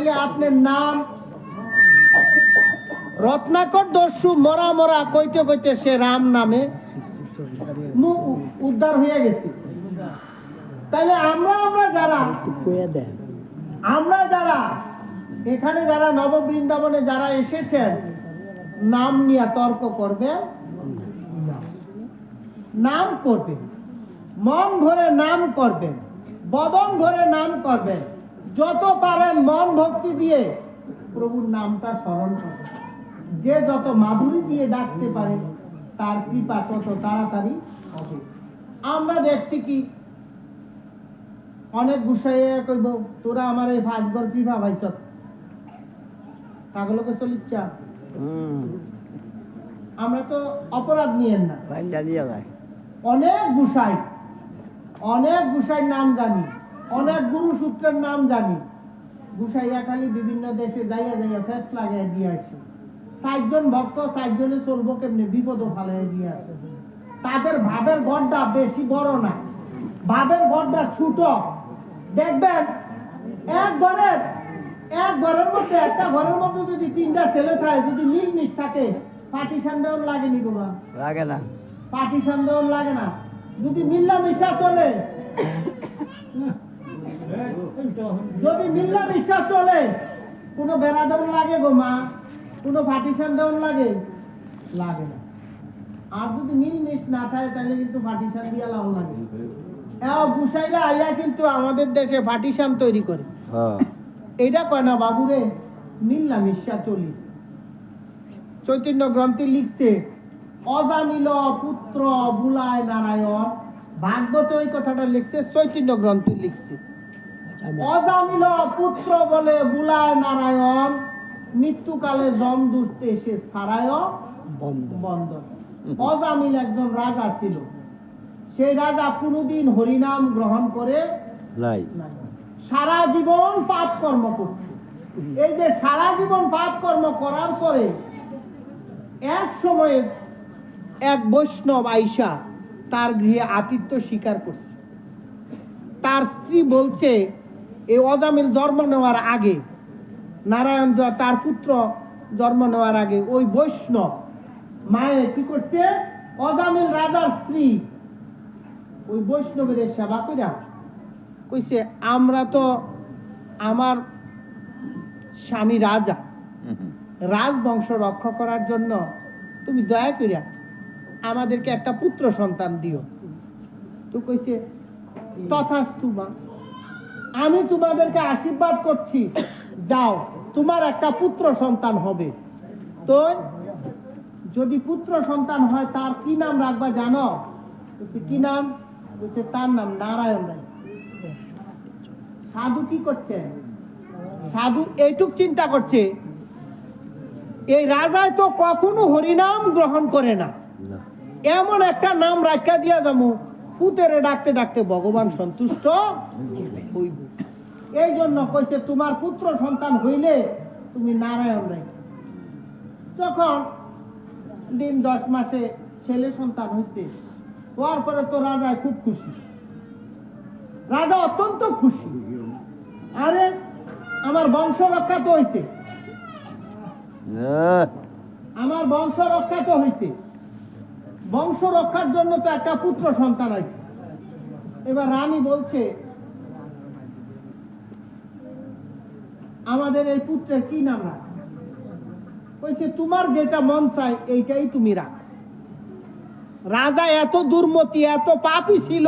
তাইলে আপনার নাম রত্নাকর দস্যু মরা মরা কইতে কইতে সে রাম নামে উদ্ধার হয়ে গেছে। তাইলে আমরা আমরা যারা আমরা যারা এখানে যারা নববৃন্দাবনে যারা এসেছেন নাম নিয়ে তর্ক করবে? নাম করবেন মন ভরে নাম করবেন বদন ভরে নাম করবেন যত পারেন মন ভক্তি দিয়ে প্রভুর নামটা স্মরণ করবেন যে যত মাধুরী দিয়ে ডাকতে পারে তার কৃপা তত তাড়াতাড়ি হবে। আমরা দেখছি কি অনেক গুসাইয়া কইব তোরা আমার এই ভাজগর কৃপা ভাইছ পাগলকে চলিচ্ছা? আমরা তো অপরাধ নিয়েন না। অনেক গুসাই অনেক গুসাই নাম জানি। অনেক গুরু সূত্রের নাম জানি। গুসাইয়া খালি বিভিন্ন দেশে যাইয়া যাইয়া ফেস লাগাইয়া দিয়ে আসে। চারজন ভক্ত চারজনে চলবো কেমনি? বিপদ ফালাই দিয়ে আসে। তাদের ভাবের গড়টা বেশি বড় না। ভাবের গড়টা ছোট। দেখবেন এক ঘরের এক ঘরের মধ্যে একটা ঘরের মধ্যে যদি তিনটা ছেলে থাকে যদি মিল মিশ থাকে পার্টিশন দেওয়ার লাগেনি তোমার লাগে না। পার্টিশন দেওয়ার লাগে না। যদি মিল্লা মিশা চলে যদি মিল্লা মিশা চলে কোনো বেড়া দেওয়ার লাগে গো মা কোনো পার্টিশন দেওয়ার লাগে? লাগে না। আর যদি মিল মিশ না থাকে তাহলে কিন্তু পার্টিশন দিয়া লাভ লাগে। এও গুসাইলা আইয়া কিন্তু আমাদের দেশে পার্টিশন তৈরি করে। এইটা কয় না বাবুরে? মিল্লা মিশা চলি। চৈতন্য গ্রন্থে লিখছে অজামিল পুত্র বুলায় নারায়ণ। ভাগবত ওই কথাটা লিখছে চৈতন্য গ্রন্থে লিখছে। অজামিল পুত্র বলে বুলায় নারায়ণ মৃত্যুকালে জম দুষতে এসে সারায় বন্ধ অজামিল একজন রাজা ছিল। সেই রাজা কোনোদিন হরিনাম গ্রহণ করে নাই। সারা জীবন পাপ কর্ম করছে। এই যে সারা জীবন পাপ কর্ম করার পরে এক সময়ে এক বৈষ্ণব আইসা তার গৃহে আতিথ্য স্বীকার করছে। তার স্ত্রী বলছে এই অজামিল জন্ম নেওয়ার আগে নারায়ণ তার পুত্র জন্ম নেওয়ার আগে ওই বৈষ্ণব মায়ে কি করছে? অজামিল রাজার স্ত্রী ওই বৈষ্ণবের সেবা কইরা কইছে আমরা তো আমার স্বামী রাজা। রাজবংশ রক্ষা করার জন্য তুমি দয়া করিয়া আমাদেরকে একটা পুত্র সন্তান দিও। তো কইছে তথাস্তু মা। আমি তোমাদেরকে আশীর্বাদ করছি। যাও তোমার একটা পুত্র সন্তান হবে। তো যদি পুত্র সন্তান হয় তার কি নাম রাখবা জানো? কি নাম? বলছে তার নাম নারায়ণ রায়। সাধু কি করছে? সাধু এইটুক চিন্তা করছে এই রাজায় তো কখনো হরিনাম গ্রহণ করে না। এমন একটা নাম রাখা দিয়া যাব পুতেরে ডাকতে ডাকতে ভগবান সন্তুষ্ট। এই জন্য কইছে তোমার পুত্র সন্তান হইলে তুমি নারায়ণ রায় তখন দিন দশ মাসে ছেলে সন্তান হয়েছে হওয়ার পরে তো রাজায় খুব খুশি। রাজা অত্যন্ত খুশি। আরে আমার বংশ রক্ষা তো হয়েছে আমার বংশ রক্ষা তো হয়েছে বংশ রক্ষার জন্য তো একটা পুত্র সন্তান আছে এবার রানী বলছে আমাদের এই পুত্রের কি নাম রাখ? কইছে, তোমার যেটা মন চায়, এইটাই তুমি রাখ। রাজা এত দুর্মতি, এত পাপই ছিল,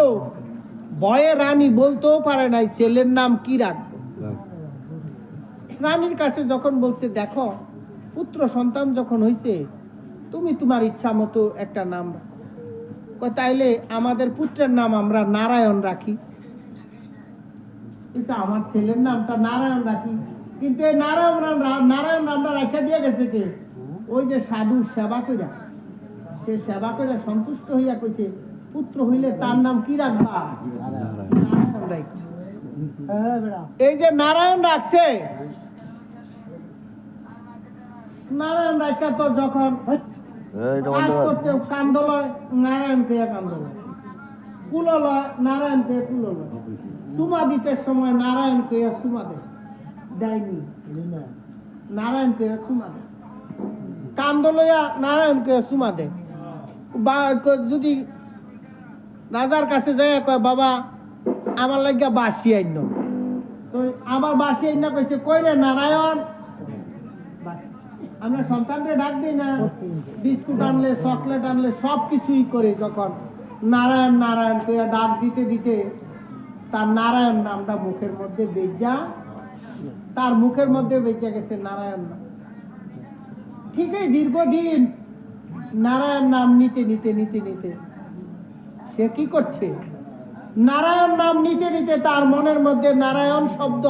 ভয়ে রানী বলতেও পারে নাই, ছেলের নাম কি রাখব? রানীর কাছে যখন বলছে, দেখো, পুত্র সন্তান যখন হয়েছে তুমি তোমার ইচ্ছা মতো একটা নাম রাখো। তাইলে আমাদের পুত্রের নাম আমরা নারায়ণ রাখি। আমার ছেলের নামটা নারায়ণ রাখি। কিন্তু এই নারায়ণ নারায়ণ নামটা রাখা দিয়ে গেছে কে? ওই যে সাধু সেবা কইরা। সে সেবা করে সন্তুষ্ট হইয়া কইছে পুত্র হইলে তার নাম কি রাখবা? নারায়ণ রাখছে এই যে নারায়ণ রাখছে নারায়ণ রাখা তো যখন কান্দলয় নারায়ণ কে কান্দলয় কুললয় নারায়ণ কে কুললয় সুমা দিতে সময় নারায়ণ কে সুমা দে দেয়নি। নারায়ণকে সুমা দেয় কান্দ লইয়া নারায়ণকে সুমা দেয় বা যদি রাজার কাছে যায় কয়, বাবা, আমার লাগিয়া বাসি আইন। তো আবার বাসি আইন কইছে, কই রে নারায়ণ? আমরা সন্তানকে ডাক দিই না। বিস্কুট আনলে, চকলেট আনলে সব কিছুই করে যখন নারায়ণ নারায়ণ কইয়া ডাক দিতে দিতে তার নারায়ণ নামটা মুখের মধ্যে বেজা তার মুখের মধ্যে বেঁচে গেছে নারায়ণ নাম। ঠিকই দীর্ঘদিন নারায়ণ নাম নিতে নিতে নিতে নিতে। সে কি করছে? নারায়ণ নাম নিতে নিতে তার মনের মধ্যে নারায়ণ শব্দ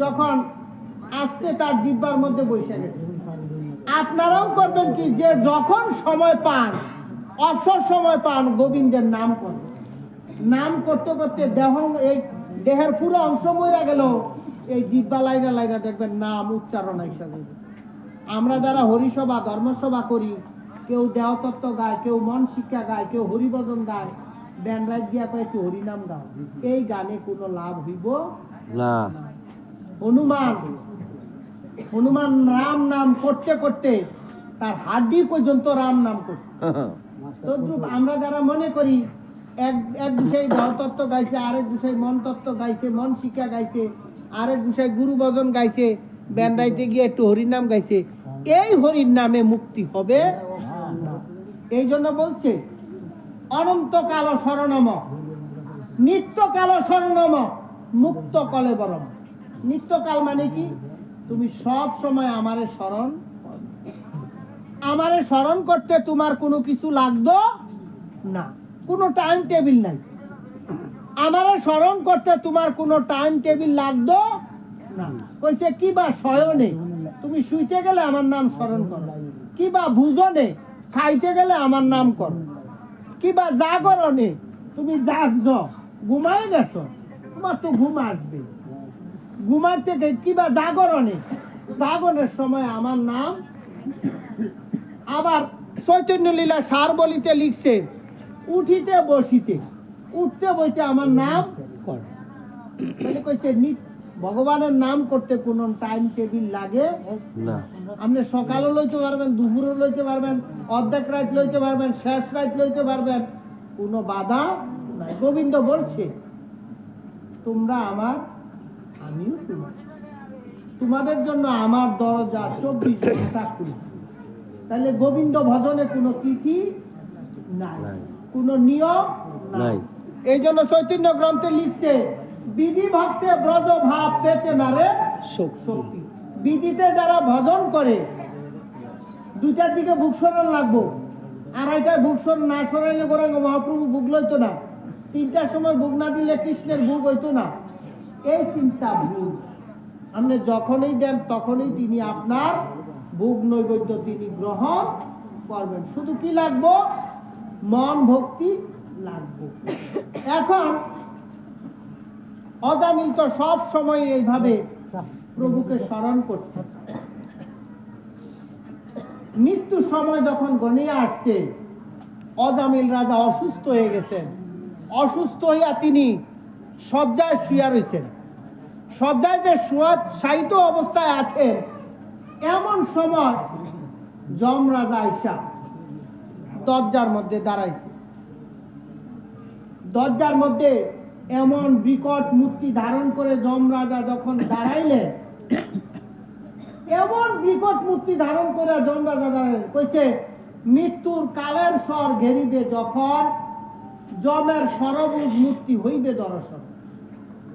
যখন আসতে তার জিব্বার মধ্যে বসে গেছে। আপনারাও করবেন কি? যে যখন সময় পান, অবসর সময় পান, গোবিন্দের নাম করবেন নাম করতে করতে দেহ, এই দেহের পুরো অংশ মরে গেল। এই জিব্বা লাইনা লাইনা দেখবেন নাম উচ্চারণ হিসাবে আমরা যারা হরিসভা ধর্মসভা করি কেউ দেহতত্ত্ব গায় কেউ মন শিক্ষা গায় কেউ হরিভজন গায় ব্যানরাজ দিয়া কয় একটু হরিনাম গাও। এই গানে কোনো লাভ হইব না। হনুমান হনুমান রাম নাম করতে করতে তার হাড্ডি পর্যন্ত রাম নাম করতে তদ্রুপ আমরা যারা মনে করি এক এক বিষয় দেহতত্ত্ব গাইছে আরেক বিষয় মন তত্ত্ব গাইছে মন শিক্ষা গাইছে আরেক বিষয়, গুরু ভজন গাইছে ব্যান্ডাইতে গিয়ে একটু হরিনাম গাইছে। এই হরির নামে মুক্তি হবে। এই জন্য বলছে অনন্ত কাল শরণম নিত্য কাল শরণম, মুক্ত কলে বরম। নিত্যকাল মানে কি? তুমি সব সময় আমারে স্মরণ আমারে স্মরণ করতে তোমার কোনো কিছু লাগতো না। কোনো টাইম টেবিল নাই। আমারে স্মরণ করতে তোমার কোনো টাইম টেবিল লাগতো? না। কইছে কি বা শয়নে? তুমি শুইতে গেলে আমার নাম স্মরণ করো। কি বা ভুজনে? খাইতে গেলে আমার নাম করো। কি বা জাগরণে? তুমি জাগছ ঘুমাই গেছো তোমার তো ঘুম আসবে। ঘুমার থেকে কিবা জাগরণে? জাগরণের সময় আমার নাম আবার চৈতন্য লীলা সার বলিতে লিখছে উঠিতে বসিতে উঠতে বইতে আমার নাম কর। কইছে নি- ভগবানের নাম করতে কোন টাইম টেবিল লাগে? না। আপনি সকালও লইতে পারবেন দুপুরও লইতে পারবেন অর্ধেক রাত লইতে পারবেন শেষ রাত লইতে পারবেন। কোনো বাধা নাই। গোবিন্দ বলছে তোমরা আমার আমিও তোমার। তোমাদের জন্য আমার দরজা চব্বিশ ঘণ্টা খুলি। তাহলে গোবিন্দ ভজনে কোনো তিথি নাই। নাই। কোনো নিয়ম নাই। এই জন্য চৈতন্য গ্রন্থে লিখছে বিধি ভক্তে ব্রজ ভাব পেতে না রে শক্তি। বিধিতে যারা ভজন করে দুইটার দিকে বুক সরান লাগবো। আড়াইটায় বুক সর না সরাইলে গোরাঙ্গ মহাপ্রভু বুক লইতো না। তিনটার সময় বুক না দিলে কৃষ্ণের বুক হইতো না। এই চিন্তা ভুল আপনি যখনই দেন তখনই তিনি আপনার বুক নৈবেদ্য তিনি গ্রহণ করবেন। শুধু কি লাগবো? মন ভক্তি লাগবে। এখন অজামিল তো সব সময় এইভাবে প্রভুকে স্মরণ করছে। মৃত্যুর সময় যখন গনিয়ে আসছে, অজামিল রাজা অসুস্থ হয়ে গেছেন। অসুস্থ হইয়া তিনি শয্যায় শুয়া রয়েছেন শয্যায় যে শুয়া সাহিত্য অবস্থায় আছেন, এমন সময় যম রাজা আইসা দরজার মধ্যে দাঁড়াইছে। দরজার মধ্যে এমন বিকট মূর্তি ধারণ করে যম রাজা যখন দাঁড়াইলেন, এমন বিকট মূর্তি ধারণ করে যম রাজা দাঁড়াইলেন, কইছে, মৃত্যুর কালের স্বর ঘেরিবে যখন যমের সরবুজ মূর্তি হইবে দর্শন।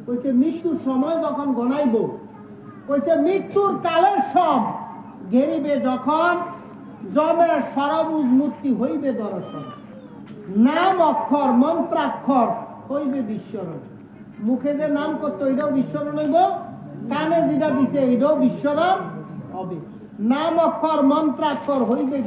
কইছে, মৃত্যুর সময় যখন গনাইব কইছে, মৃত্যুর কালের সব ঘেরিবে যখন যমের সরবুজ মূর্তি হইবে দর্শন। নাম অক্ষর, মন্ত্রাক্ষর হইবে বিশ্বরণ মুখে যে নাম করতো, এটাও বিশ্বরণ হইব। কানে যেটা দিছে, এটাও বিশ্বরণ হবে। নাম অক্ষর, মন্ত্রাক্ষর হইবে